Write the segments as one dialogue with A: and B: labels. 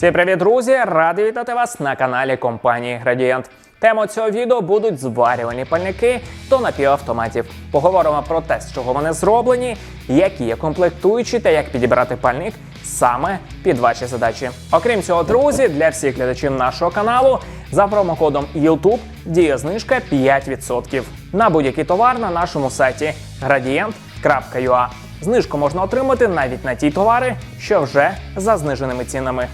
A: Всім привіт, друзі! Радий вітати вас на каналі компанії Градієнт. Тема цього відео будуть зварювальні пальники до напівавтоматів. Поговоримо про те, з чого вони зроблені, які є комплектуючі та як підібрати пальник саме під ваші задачі. Окрім цього, друзі, для всіх глядачів нашого каналу за промокодом YouTube діє знижка 5% на будь-який товар на нашому сайті gradient.ua. Знижку можна отримати навіть на ті товари, що вже за зниженими цінами.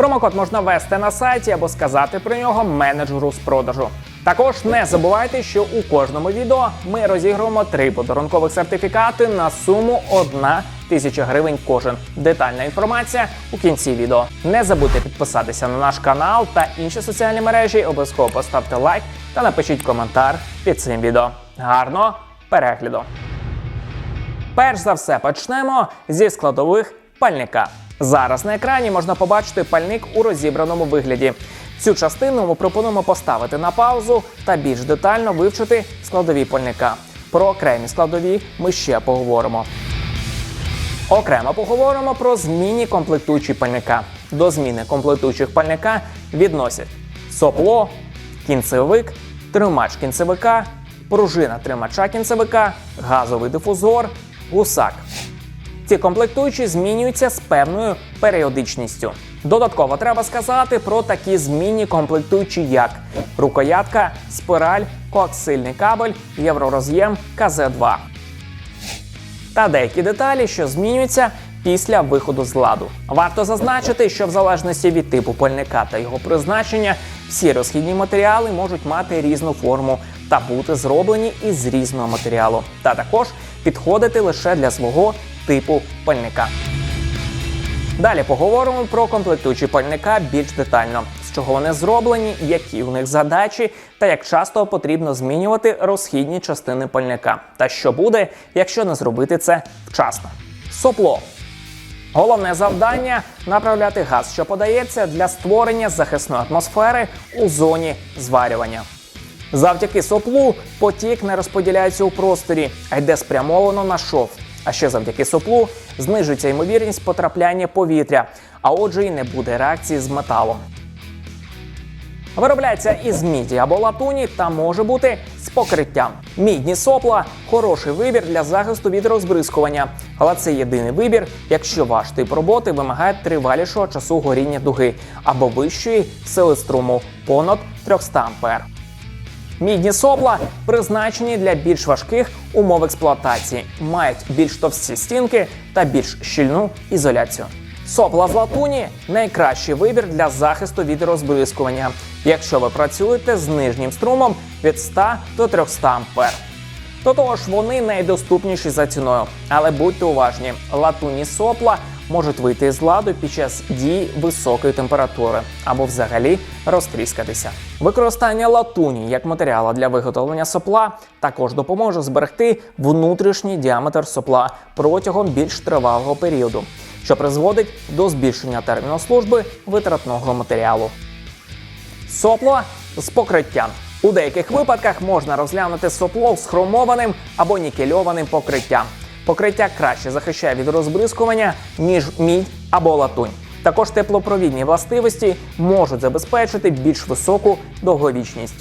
A: Промокод можна ввести на сайті або сказати про нього менеджеру з продажу. Також не забувайте, що у кожному відео ми розігруємо три подарункових сертифікати на суму 1 тисяча гривень кожен. Детальна інформація у кінці відео. Не забудьте підписатися на наш канал та інші соціальні мережі. Обов'язково поставте лайк та напишіть коментар під цим відео. Гарного перегляду! Перш за все почнемо зі складових пальника. Зараз на екрані можна побачити пальник у розібраному вигляді. Цю частину ми пропонуємо поставити на паузу та більш детально вивчити складові пальника. Про окремі складові ми ще поговоримо. Окремо поговоримо про змінні комплектуючі пальника. До зміни комплектуючих пальника відносять сопло, кінцевик, тримач кінцевика, пружина тримача кінцевика, газовий дифузор, гусак. Ці комплектуючі змінюються з певною періодичністю. Додатково треба сказати про такі змінні комплектуючі, як рукоятка, спираль, коаксильний кабель, євророз'єм КЗ2 та деякі деталі, що змінюються після виходу з ладу. Варто зазначити, що в залежності від типу пальника та його призначення, всі розхідні матеріали можуть мати різну форму та бути зроблені із різного матеріалу, та також підходити лише для свого типу пальника. Далі поговоримо про комплектуючі пальника більш детально, з чого вони зроблені, які у них задачі, та як часто потрібно змінювати розхідні частини пальника, та що буде, якщо не зробити це вчасно. Сопло. Головне завдання направляти газ, що подається для створення захисної атмосфери у зоні зварювання. Завдяки соплу потік не розподіляється у просторі, а йде спрямовано на шов. А ще завдяки соплу знижується ймовірність потрапляння повітря, а отже, і не буде реакції з металом. Виробляється із міді або латуні та може бути з покриттям. Мідні сопла хороший вибір для захисту від розбризкування, але це єдиний вибір, якщо ваш тип роботи вимагає тривалішого часу горіння дуги або вищої сили струму понад 300 ампер. Мідні сопла призначені для більш важких умов експлуатації, мають більш товсті стінки та більш щільну ізоляцію. Сопла з латуні найкращий вибір для захисту від розбризкування, якщо ви працюєте з нижнім струмом від 100 до 300 ампер. До того ж, вони найдоступніші за ціною. Але будьте уважні, латунні сопла можуть вийти з ладу під час дії високої температури або взагалі розтріскатися. Використання латуні як матеріалу для виготовлення сопла також допоможе зберегти внутрішній діаметр сопла протягом більш тривалого періоду, що призводить до збільшення терміну служби витратного матеріалу. Сопло з покриттям. У деяких випадках можна розглянути сопло з хромованим або нікельованим покриттям. Покриття краще захищає від розбризкування, ніж мідь або латунь. Також теплопровідні властивості можуть забезпечити більш високу довговічність.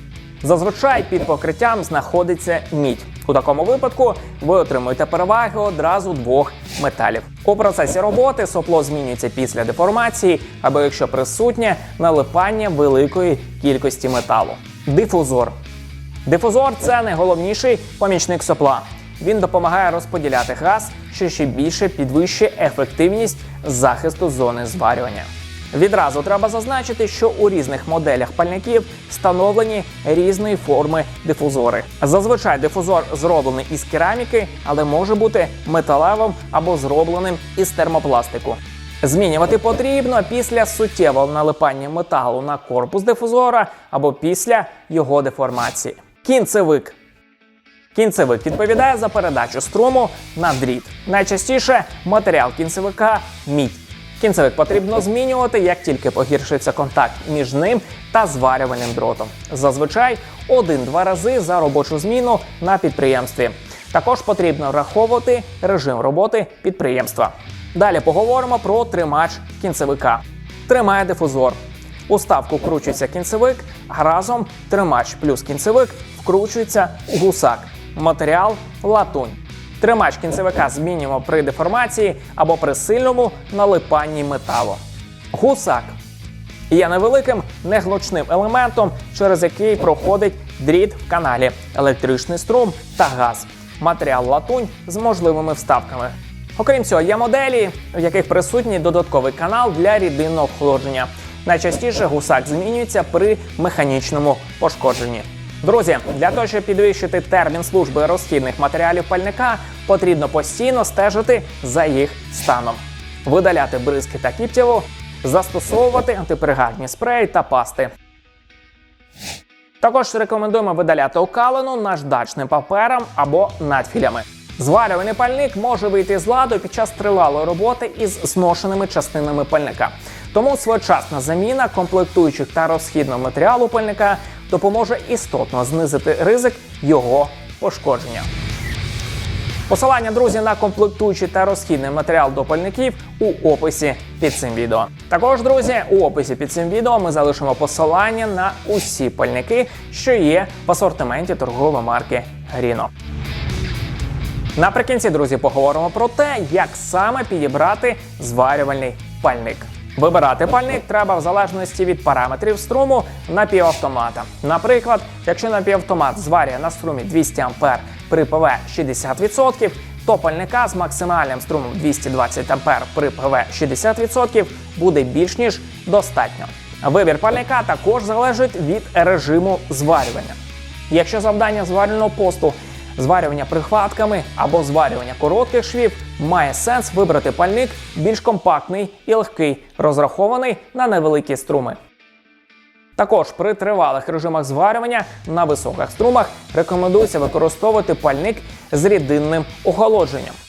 A: Зазвичай під покриттям знаходиться мідь. У такому випадку ви отримуєте переваги одразу двох металів. У процесі роботи сопло змінюється після деформації, або якщо присутнє налипання великої кількості металу. Дифузор. Дифузор це найголовніший помічник сопла. Він допомагає розподіляти газ, що ще більше підвищує ефективність захисту зони зварювання. Відразу треба зазначити, що у різних моделях пальників встановлені різної форми дифузори. Зазвичай дифузор зроблений із кераміки, але може бути металевим або зробленим із термопластику. Змінювати потрібно після суттєвого налипання металу на корпус дифузора або після його деформації. Кінцевик Кінцевик відповідає за передачу струму на дріт. Найчастіше матеріал кінцевика мідь. Кінцевик потрібно змінювати, як тільки погіршується контакт між ним та зварювальним дротом. Зазвичай один-два рази за робочу зміну на підприємстві. Також потрібно враховувати режим роботи підприємства. Далі поговоримо про тримач кінцевика. Тримає дифузор. У вставку вкручується кінцевик, а разом тримач плюс кінцевик вкручується у гусак. Матеріал латунь. Тримач кінцевика змінюємо при деформації або при сильному налипанні металу. Гусак є невеликим неглучним елементом, через який проходить дріт в каналі, електричний струм та газ. Матеріал латунь з можливими вставками. Окрім цього, є моделі, в яких присутній додатковий канал для рідинного охолодження. Найчастіше гусак змінюється при механічному пошкодженні. Друзі, для того, щоб підвищити термін служби розхідних матеріалів пальника, потрібно постійно стежити за їх станом, видаляти бризки та кіптєву, застосовувати антипригарні спреї та пасти. Також рекомендуємо видаляти окалину наждачним папером або надфілями. Зварювальний пальник може вийти з ладу під час тривалої роботи із зношеними частинами пальника. Тому своєчасна заміна комплектуючих та розхідного матеріалу пальника допоможе істотно знизити ризик його пошкодження. Посилання, друзі, на комплектуючий та розхідний матеріал до пальників у описі під цим відео. Також, друзі, у описі під цим відео ми залишимо посилання на усі пальники, що є в асортименті торгової марки Гріно. Наприкінці, друзі, поговоримо про те, як саме підібрати зварювальний пальник. Вибирати пальник треба в залежності від параметрів струму напівавтомата. Наприклад, якщо напівавтомат зварює на струмі 200 А при ПВ 60%, то пальника з максимальним струмом 220 А при ПВ 60% буде більш ніж достатньо. Вибір пальника також залежить від режиму зварювання. Якщо завдання зварювального посту зварювання прихватками або зварювання коротких швів, має сенс вибрати пальник більш компактний і легкий, розрахований на невеликі струми. Також при тривалих режимах зварювання на високих струмах рекомендується використовувати пальник з рідинним охолодженням.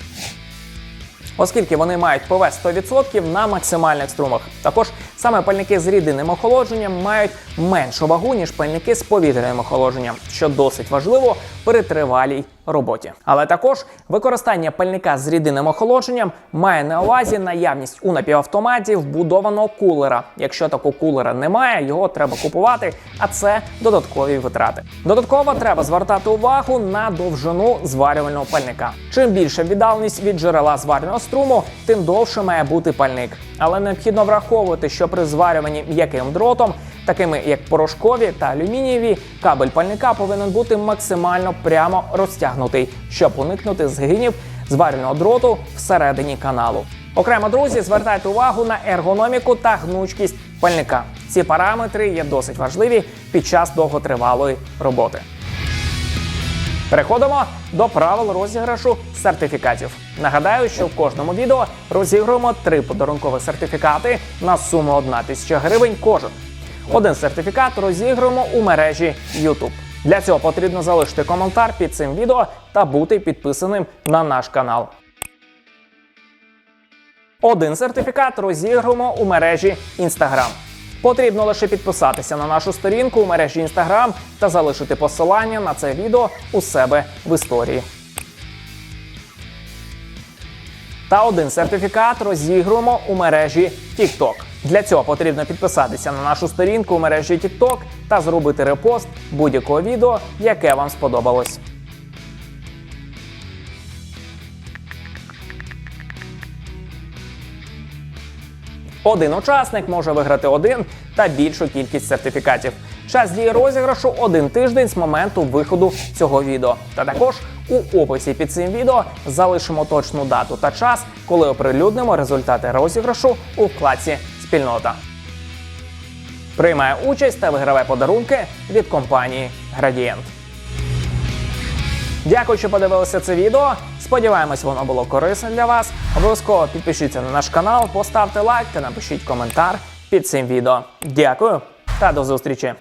A: Оскільки вони мають ПВ 100% на максимальних струмах. Також саме пальники з рідинним охолодженням мають меншу вагу, ніж пальники з повітряним охолодженням, що досить важливо при тривалій роботі. Але також використання пальника з рідинним охолодженням має на увазі наявність у напівавтоматі вбудованого кулера. Якщо такого кулера немає, його треба купувати, а це додаткові витрати. Додатково треба звертати увагу на довжину зварювального пальника. Чим більша віддаленість від джерела зварювального струму, тим довше має бути пальник. Але необхідно враховувати, що при зварюванні м'яким дротом, такими як порошкові та алюмінієві, кабель пальника повинен бути максимально прямо розтягнутий, щоб уникнути згинів зварювального дроту всередині каналу. Окремо, друзі, звертайте увагу на ергономіку та гнучкість пальника. Ці параметри є досить важливі під час довготривалої роботи. Переходимо до правил розіграшу сертифікатів. Нагадаю, що в кожному відео розігруємо три подарункові сертифікати на суму 1 тисяча гривень кожен. Один сертифікат розігруємо у мережі YouTube. Для цього потрібно залишити коментар під цим відео та бути підписаним на наш канал. Один сертифікат розігруємо у мережі Instagram. Потрібно лише підписатися на нашу сторінку у мережі Instagram та залишити посилання на це відео у себе в історії. Та один сертифікат розігруємо у мережі TikTok. Для цього потрібно підписатися на нашу сторінку у мережі TikTok та зробити репост будь-якого відео, яке вам сподобалось. Один учасник може виграти один та більшу кількість сертифікатів. Час дії розіграшу один тиждень з моменту виходу цього відео. Та також у описі під цим відео залишимо точну дату та час, коли оприлюднимо результати розіграшу у вкладці Спільнота. Приймає участь та виграває подарунки від компанії Градієнт. Дякую, що подивилися це відео. Сподіваємось, воно було корисне для вас. Обов'язково підпишіться на наш канал, поставте лайк та напишіть коментар під цим відео. Дякую та до зустрічі!